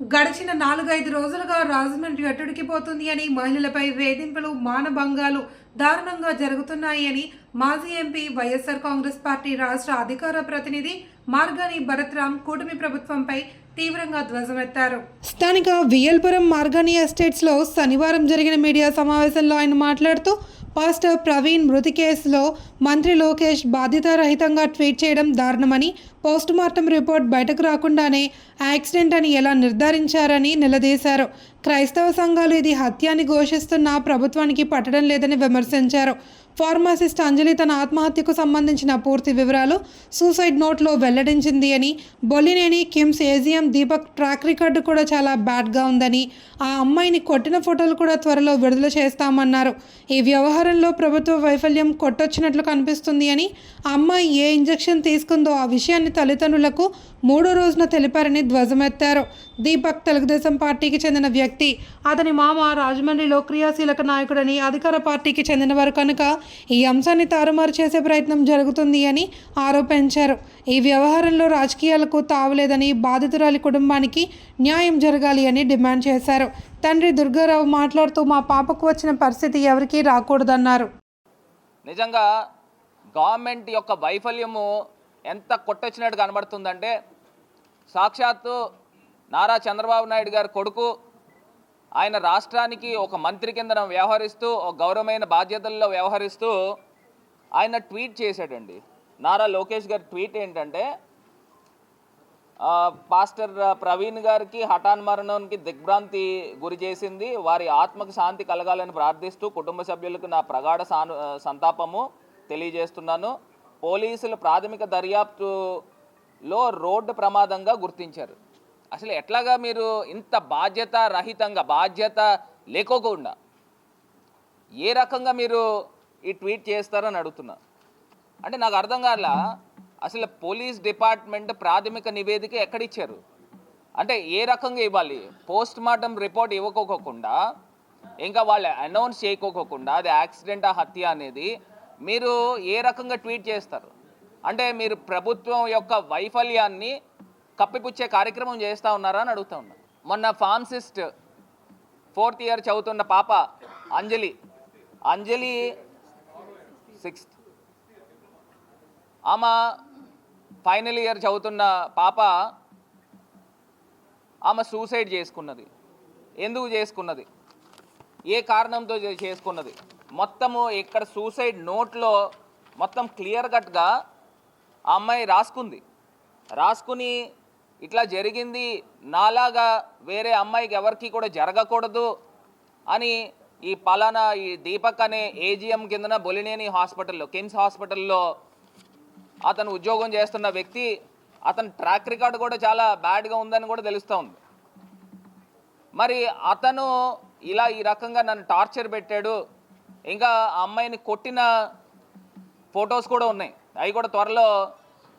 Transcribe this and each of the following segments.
గడిచిన నాలుగైదు రోజులుగా రాజమండ్రి అట్టుడికిపోతుంది అని మహిళలపై వేధింపులు మానభంగాలు దారుణంగా జరుగుతున్నాయి అని మాజీ ఎంపీ వైఎస్ఆర్ కాంగ్రెస్ పార్టీ రాష్ట్ర అధికార ప్రతినిధి మార్గాని భరత్రామ్ కూటమి ప్రభుత్వంపై తీవ్రంగా ధ్వజమెత్తారు. స్థానిక వియల్పురం మార్గాని ఎస్టేట్స్లో శనివారం జరిగిన మీడియా సమావేశంలో ఆయన మాట్లాడుతూ పాస్టర్ ప్రవీణ్ మృతి కేసులో మంత్రి లోకేష్ బాధ్యతారహితంగా ట్వీట్ చేయడం దారుణమని పోస్టుమార్టం రిపోర్ట్ బయటకు రాకుండానే యాక్సిడెంట్ అని ఎలా నిర్ధారించారని నిలదీశారు. క్రైస్తవ సంఘాలు ఇది హత్య అని ఘోషిస్తున్న ప్రభుత్వానికి పట్టడం లేదని విమర్శించారు. ఫార్మాసిస్ట్ అంజలి తన ఆత్మహత్యకు సంబంధించిన పూర్తి వివరాలు సూసైడ్ నోట్లో వెల్లడించింది అని. Bollineni KIMS AGM Deepak track record కూడా చాలా బ్యాడ్గా ఉందని. ఆ అమ్మాయిని కొట్టిన ఫోటోలు కూడా త్వరలో విడుదల చేస్తామన్నారు. ఈ వ్యవహారంలో ప్రభుత్వ వైఫల్యం కొట్టొచ్చినట్లు కనిపిస్తుంది అని. ఆ అమ్మాయి ఏ ఇంజెక్షన్ తీసుకుందో ఆ విషయాన్ని తల్లిదండ్రులకు మూడో రోజున తెలిపారని ధ్వజమెత్తారు. దీపక్ తెలుగుదేశం పార్టీకి చెందిన వ్యక్తి వ్యక్తి. అతని మామ రాజమండ్రిలో క్రియాశీలక నాయకుడని అధికార పార్టీకి చెందినవారు కనుక ఈ అంశాన్ని తారుమారు చేసే ప్రయత్నం జరుగుతుంది అని ఆరోపించారు. ఈ వ్యవహారంలో రాజకీయాలకు తావులేదని బాధితురాలి కుటుంబానికి న్యాయం జరగాలి అని డిమాండ్ చేశారు. తండ్రి దుర్గారావు మాట్లాడుతూ మా పాపకు వచ్చిన పరిస్థితి ఎవరికీ రాకూడదన్నారు. నిజంగా గవర్నమెంట్ యొక్క వైఫల్యము ఎంత కొట్టొచ్చినట్టు కనబడుతుందంటే సాక్షాత్తు నారా చంద్రబాబు నాయుడు గారి కొడుకు ఆయన రాష్ట్రానికి ఒక మంత్రి కింద వ్యవహరిస్తూ ఒక గౌరవమైన బాధ్యతల్లో వ్యవహరిస్తూ ఆయన ట్వీట్ చేశాడండి. నారా లోకేష్ గారి ట్వీట్ ఏంటంటే పాస్టర్ ప్రవీణ్ గారికి హఠాన్ మరణానికి దిగ్భ్రాంతి గురి చేసింది. వారి ఆత్మకు శాంతి కలగాలని ప్రార్థిస్తూ కుటుంబ సభ్యులకు నా ప్రగాఢ సాను సంతాపము తెలియజేస్తున్నాను. పోలీసులు ప్రాథమిక దర్యాప్తులో రోడ్డు ప్రమాదంగా గుర్తించారు. అసలు ఎట్లాగా మీరు ఇంత బాధ్యత రహితంగా బాధ్యత లేకోకుండా ఏ రకంగా మీరు ఈ ట్వీట్ చేస్తారని అడుగుతున్నా. అంటే నాకు అర్థం కాల అసలు పోలీస్ డిపార్ట్మెంట్ ప్రాథమిక నివేదిక ఎక్కడిచ్చారు? అంటే ఏ రకంగా ఇవ్వాలి? పోస్ట్ మార్టం రిపోర్ట్ ఇవ్వకోకుండా ఇంకా వాళ్ళు అనౌన్స్ చేయకోకుండా అది యాక్సిడెంట్ హత్య అనేది మీరు ఏ రకంగా ట్వీట్ చేస్తారు? అంటే మీరు ప్రభుత్వం యొక్క వైఫల్యాన్ని కప్పిపుచ్చే కార్యక్రమం చేస్తూ ఉన్నారా అని అడుగుతా ఉన్నా. మొన్న ఫార్మసిస్ట్ ఫోర్త్ ఇయర్ చదువుతున్న పాప అంజలి అంజలి సిక్స్త్. ఆమె ఫైనల్ ఇయర్ చదువుతున్న పాప ఆమె సూసైడ్ చేసుకున్నది. ఎందుకు చేసుకున్నది? ఏ కారణంతో చేసుకున్నది? మొత్తము ఇక్కడ సూసైడ్ నోట్లో మొత్తం క్లియర్ కట్గా ఆ అమ్మాయి రాసుకుంది. రాసుకుని ఇట్లా జరిగింది నాలాగా వేరే అమ్మాయికి ఎవరికి కూడా జరగకూడదు అని ఈ పలానా ఈ దీపక్ అనే ఏజిఎం కిందన బొలినేని హాస్పిటల్లో కిమ్స్ హాస్పిటల్లో అతను ఉద్యోగం చేస్తున్న వ్యక్తి అతని ట్రాక్ రికార్డ్ కూడా చాలా బ్యాడ్గా ఉందని కూడా తెలుస్తూ ఉంది. మరి అతను ఇలా ఈ రకంగా నన్ను టార్చర్ పెట్టాడు ఇంకా ఆ అమ్మాయిని కొట్టిన ఫొటోస్ కూడా ఉన్నాయి. అవి కూడా త్వరలో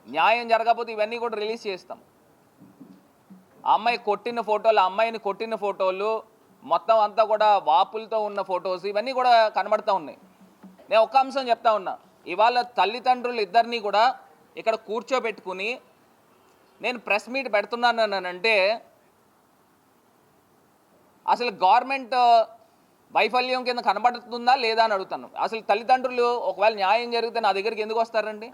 న్యాయం జరగకపోతే ఇవన్నీ కూడా రిలీజ్ చేస్తాం. అమ్మాయి కొట్టిన ఫోటోలు అమ్మాయిని కొట్టిన ఫోటోలు మొత్తం అంతా కూడా వాపులతో ఉన్న ఫొటోస్ ఇవన్నీ కూడా కనబడతా ఉన్నాయి. నేను ఒక్క అంశం చెప్తా ఉన్నా. ఇవాళ తల్లిదండ్రులు ఇద్దరినీ కూడా ఇక్కడ కూర్చోబెట్టుకుని నేను ప్రెస్ మీట్ పెడుతున్నాను అంటే అసలు గవర్నమెంట్ వైఫల్యం కింద కనబడుతుందా లేదా అని అడుగుతాను. అసలు తల్లిదండ్రులు ఒకవేళ న్యాయం జరిగితే నా దగ్గరికి ఎందుకు వస్తారండి?